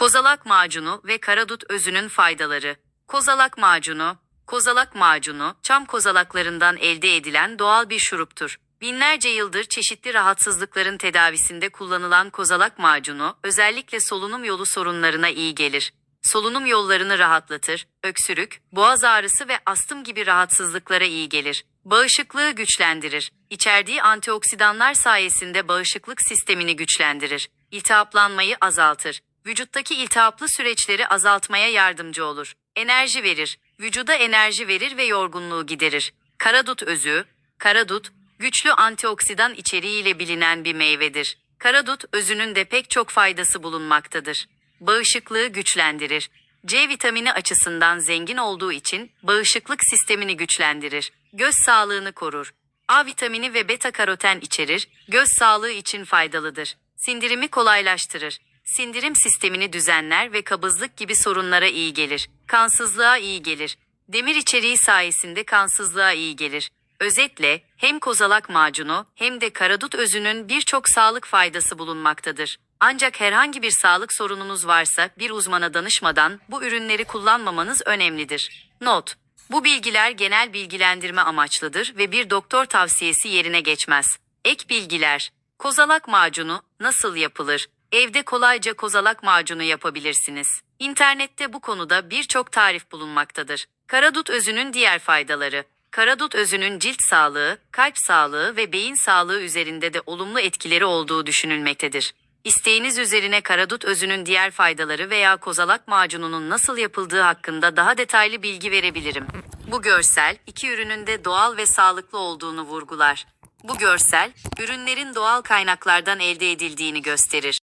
Kozalak macunu ve karadut özünün faydaları. Kozalak macunu, kozalak macunu, çam kozalaklarından elde edilen doğal bir şuruptur. Binlerce yıldır çeşitli rahatsızlıkların tedavisinde kullanılan kozalak macunu, özellikle solunum yolu sorunlarına iyi gelir. Solunum yollarını rahatlatır, öksürük, boğaz ağrısı ve astım gibi rahatsızlıklara iyi gelir. Bağışıklığı güçlendirir. İçerdiği antioksidanlar sayesinde bağışıklık sistemini güçlendirir. İltihaplanmayı azaltır. Vücuttaki iltihaplı süreçleri azaltmaya yardımcı olur. Enerji verir. Vücuda enerji verir ve yorgunluğu giderir. Karadut özü, karadut, güçlü antioksidan içeriğiyle bilinen bir meyvedir. Karadut özünün de pek çok faydası bulunmaktadır. Bağışıklığı güçlendirir. C vitamini açısından zengin olduğu için bağışıklık sistemini güçlendirir. Göz sağlığını korur. A vitamini ve beta karoten içerir, göz sağlığı için faydalıdır. Sindirimi kolaylaştırır. Sindirim sistemini düzenler ve kabızlık gibi sorunlara iyi gelir. Kansızlığa iyi gelir. Demir içeriği sayesinde kansızlığa iyi gelir. Özetle hem kozalak macunu hem de karadut özünün birçok sağlık faydası bulunmaktadır. Ancak herhangi bir sağlık sorununuz varsa bir uzmana danışmadan bu ürünleri kullanmamanız önemlidir. Not: Bu bilgiler genel bilgilendirme amaçlıdır ve bir doktor tavsiyesi yerine geçmez. Ek bilgiler: Kozalak macunu nasıl yapılır? Evde kolayca kozalak macunu yapabilirsiniz. İnternette bu konuda birçok tarif bulunmaktadır. Karadut özünün diğer faydaları. Karadut özünün cilt sağlığı, kalp sağlığı ve beyin sağlığı üzerinde de olumlu etkileri olduğu düşünülmektedir. İsteğiniz üzerine karadut özünün diğer faydaları veya kozalak macununun nasıl yapıldığı hakkında daha detaylı bilgi verebilirim. Bu görsel, iki ürünün de doğal ve sağlıklı olduğunu vurgular. Bu görsel, ürünlerin doğal kaynaklardan elde edildiğini gösterir.